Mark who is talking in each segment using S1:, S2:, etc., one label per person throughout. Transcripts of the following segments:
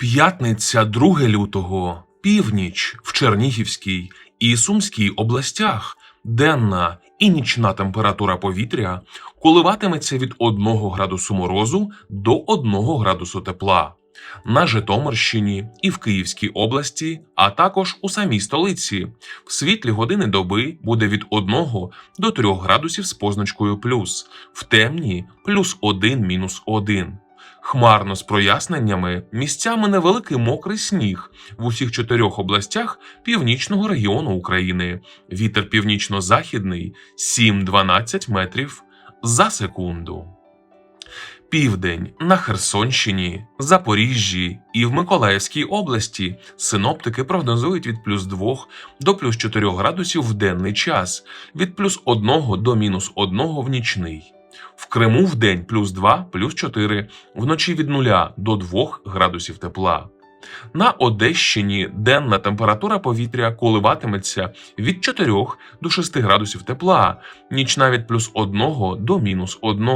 S1: П'ятниця 2 лютого, північ в Чернігівській і Сумській областях, денна і нічна температура повітря коливатиметься від 1 градусу морозу до 1 градусу тепла. На Житомирщині і в Київській області, а також у самій столиці. В світлі години доби буде від 1 до 3 градусів з позначкою плюс, в темні плюс 1 мінус 1. Хмарно з проясненнями, місцями невеликий мокрий сніг в усіх чотирьох областях північного регіону України. Вітер північно-західний 7-12 метрів за секунду. Південь на Херсонщині, Запоріжжі і в Миколаївській області синоптики прогнозують від плюс 2 до плюс 4 градусів в денний час, від плюс 1 до мінус 1 в нічний. В Криму в день плюс 2, плюс 4, вночі від 0 до 2 градусів тепла. На Одещині денна температура повітря коливатиметься від 4 до 6 градусів тепла, нічна від плюс 1 до мінус 1.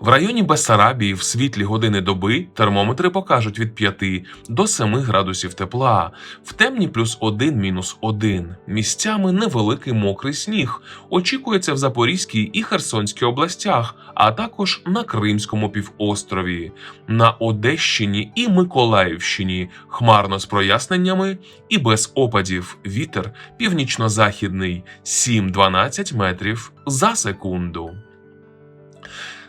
S1: В районі Бессарабії в світлі години доби термометри покажуть від 5 до 7 градусів тепла, в темні плюс 1 мінус 1. Місцями невеликий мокрий сніг. Очікується в Запорізькій і Херсонській областях, а також на Кримському півострові. На Одещині і Миколаївщині хмарно з проясненнями і без опадів. Вітер північно-західний 7-12 метрів за секунду.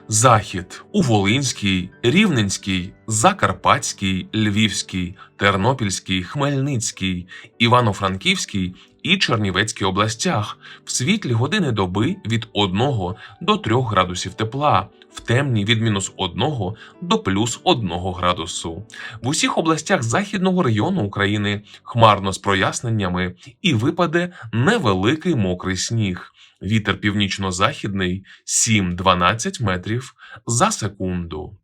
S1: Захід у Волинській, Рівненській, Закарпатській, Львівській, Тернопільській, Хмельницькій, Івано-Франківській і Чернівецькій областях в світлі години доби від 1 до 3 градусів тепла, в темні від мінус 1 до плюс 1 градусу. В усіх областях західного району України хмарно з проясненнями і випаде невеликий мокрий сніг. Вітер північно-західний 7-12 метрів за секунду.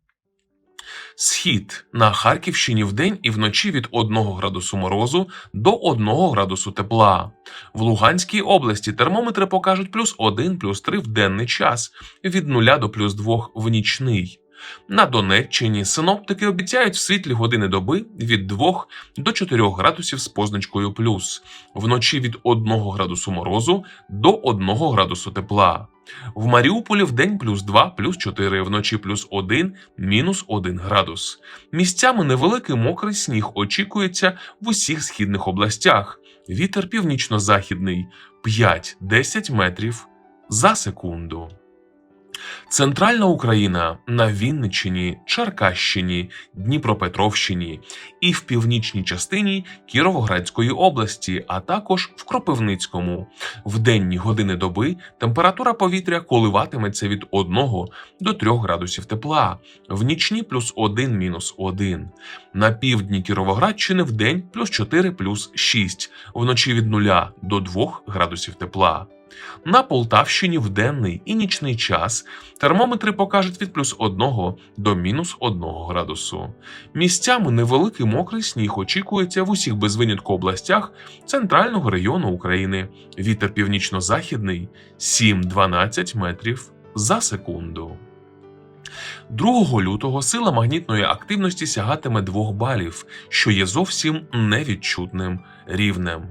S1: Схід на Харківщині вдень і вночі від 1 градусу морозу до 1 градусу тепла. В Луганській області термометри покажуть плюс 1, плюс 3 в денний час, від 0 до плюс 2 в нічний. На Донеччині синоптики обіцяють в світлі години доби від 2 до 4 градусів з позначкою плюс, вночі від 1 градусу морозу до 1 градусу тепла. В Маріуполі в день плюс 2, плюс 4, вночі плюс 1, мінус 1 градус. Місцями невеликий мокрий сніг очікується в усіх східних областях. Вітер північно-західний 5-10 метрів за секунду. Центральна Україна на Вінниччині, Черкащині, Дніпропетровщині і в північній частині Кіровоградської області, а також в Кропивницькому. В денні години доби температура повітря коливатиметься від 1 до 3 градусів тепла, в нічні плюс 1 мінус 1. На півдні Кіровоградщини в день плюс 4 плюс 6, вночі від 0 до 2 градусів тепла. На Полтавщині в денний і нічний час термометри покажуть від плюс 1 до мінус 1 градусу. Місцями невеликий мокрий сніг очікується в усіх без винятку областях центрального району України. Вітер північно-західний 7-12 метрів за секунду. 2 лютого сила магнітної активності сягатиме 2 балів, що є зовсім невідчутним рівнем.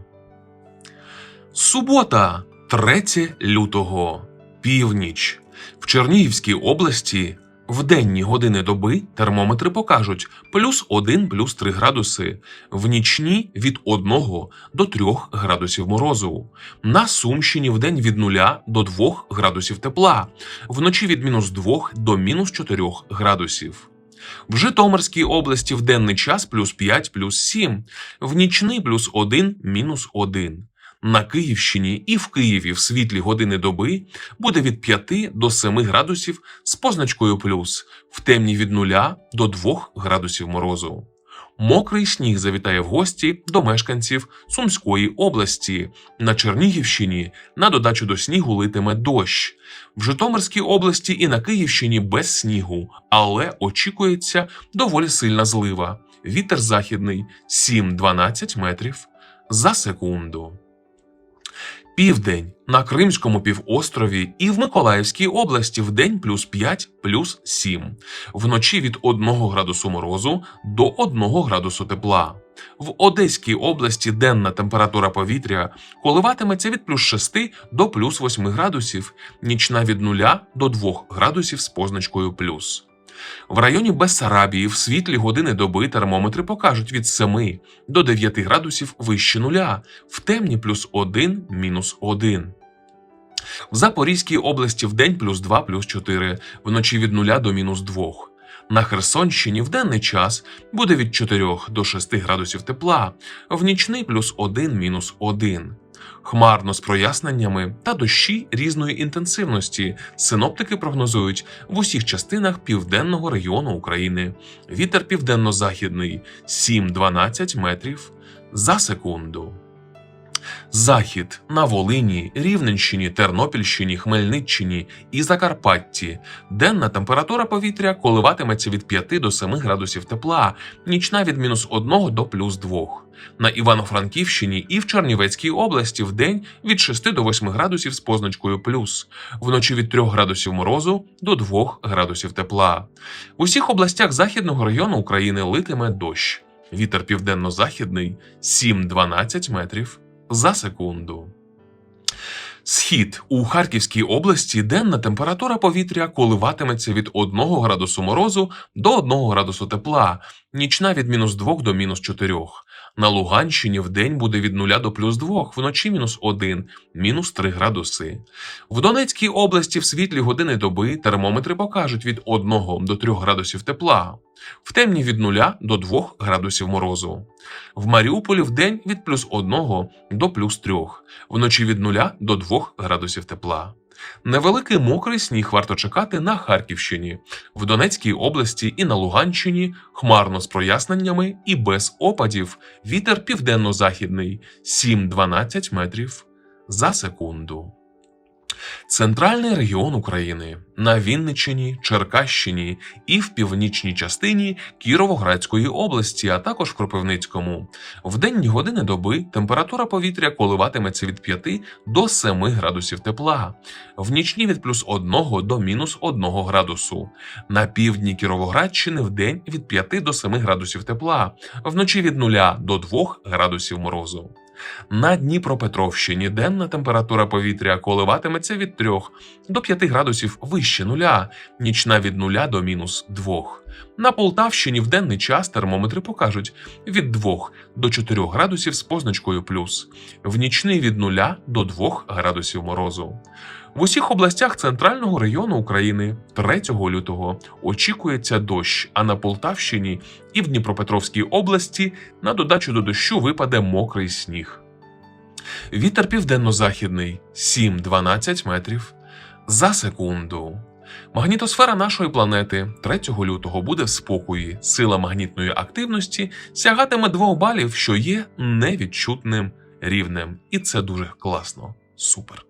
S1: Субота, 3 лютого, північ. В Чернігівській області в денні години доби термометри покажуть плюс 1 плюс 3 градуси, в нічні від 1 до 3 градусів морозу. На Сумщині в день від 0 до 2 градусів тепла, вночі від мінус 2 до мінус 4 градусів. В Житомирській області в денний час плюс 5 плюс 7, в нічний плюс 1 мінус 1. На Київщині і в Києві в світлі години доби буде від 5 до 7 градусів з позначкою плюс, в темні від 0 до 2 градусів морозу. Мокрий сніг завітає в гості до мешканців Сумської області. На Чернігівщині на додачу до снігу литиме дощ. В Житомирській області і на Київщині без снігу, але очікується доволі сильна злива. Вітер західний 7-12 метрів за секунду. Південь на Кримському півострові і в Миколаївській області в день плюс 5, плюс 7. Вночі від 1 градусу морозу до 1 градусу тепла. В Одеській області денна температура повітря коливатиметься від плюс 6 до плюс 8 градусів, нічна від 0 до 2 градусів з позначкою плюс. В районі Бессарабії в світлі години доби термометри покажуть від 7 до 9 градусів вище нуля, в темні плюс 1, мінус 1. В Запорізькій області в день плюс 2, плюс 4, вночі від 0 до мінус 2. На Херсонщині в денний час буде від 4 до 6 градусів тепла, в нічний плюс 1, мінус 1. Хмарно з проясненнями та дощі різної інтенсивності синоптики прогнозують в усіх частинах південного регіону України. Вітер південно-західний 7-12 метрів за секунду. Захід на Волині, Рівненщині, Тернопільщині, Хмельниччині і Закарпатті. Денна температура повітря коливатиметься від 5 до 7 градусів тепла, нічна від мінус 1 до плюс 2. На Івано-Франківщині і в Чернівецькій області в день від 6 до 8 градусів з позначкою плюс, вночі від 3 градусів морозу до 2 градусів тепла. В усіх областях західного району України литиме дощ. Вітер південно-західний 7-12 метрів за секунду. Схід у Харківській області денна температура повітря коливатиметься від 1 градусу морозу до 1 градусу тепла, нічна від мінус 2 до мінус 4. На Луганщині в день буде від 0 до плюс 2, вночі мінус 1, мінус 3 градуси. В Донецькій області в світлі години доби термометри покажуть від 1 до 3 градусів тепла, в темні від 0 до 2 градусів морозу. В Маріуполі в день від плюс 1 до плюс 3, вночі від 0 до 2 градусів тепла. Невеликий мокрий сніг варто чекати на Харківщині, в Донецькій області і на Луганщині хмарно з проясненнями і без опадів. Вітер південно-західний 7-12 метрів за секунду. Центральний регіон України на Вінниччині, Черкащині і в північній частині Кіровоградської області, а також в Кропивницькому. В денні години доби температура повітря коливатиметься від 5 до 7 градусів тепла, в нічні від плюс 1 до мінус 1 градусу. На півдні Кіровоградщини в день від 5 до 7 градусів тепла, вночі від 0 до 2 градусів морозу. На Дніпропетровщині денна температура повітря коливатиметься від 3 до 5 градусів вище нуля, нічна від 0 до мінус 2. На Полтавщині в денний час термометри покажуть від 2 до 4 градусів з позначкою плюс, в нічний від 0 до 2 градусів морозу. В усіх областях центрального району України 3 лютого очікується дощ, а на Полтавщині і в Дніпропетровській області на додачу до дощу випаде мокрий сніг. Вітер південно-західний 7-12 метрів за секунду. Магнітосфера нашої планети 3 лютого буде в спокої. Сила магнітної активності сягатиме 2 балів, що є невідчутним рівнем. І це дуже класно. Супер.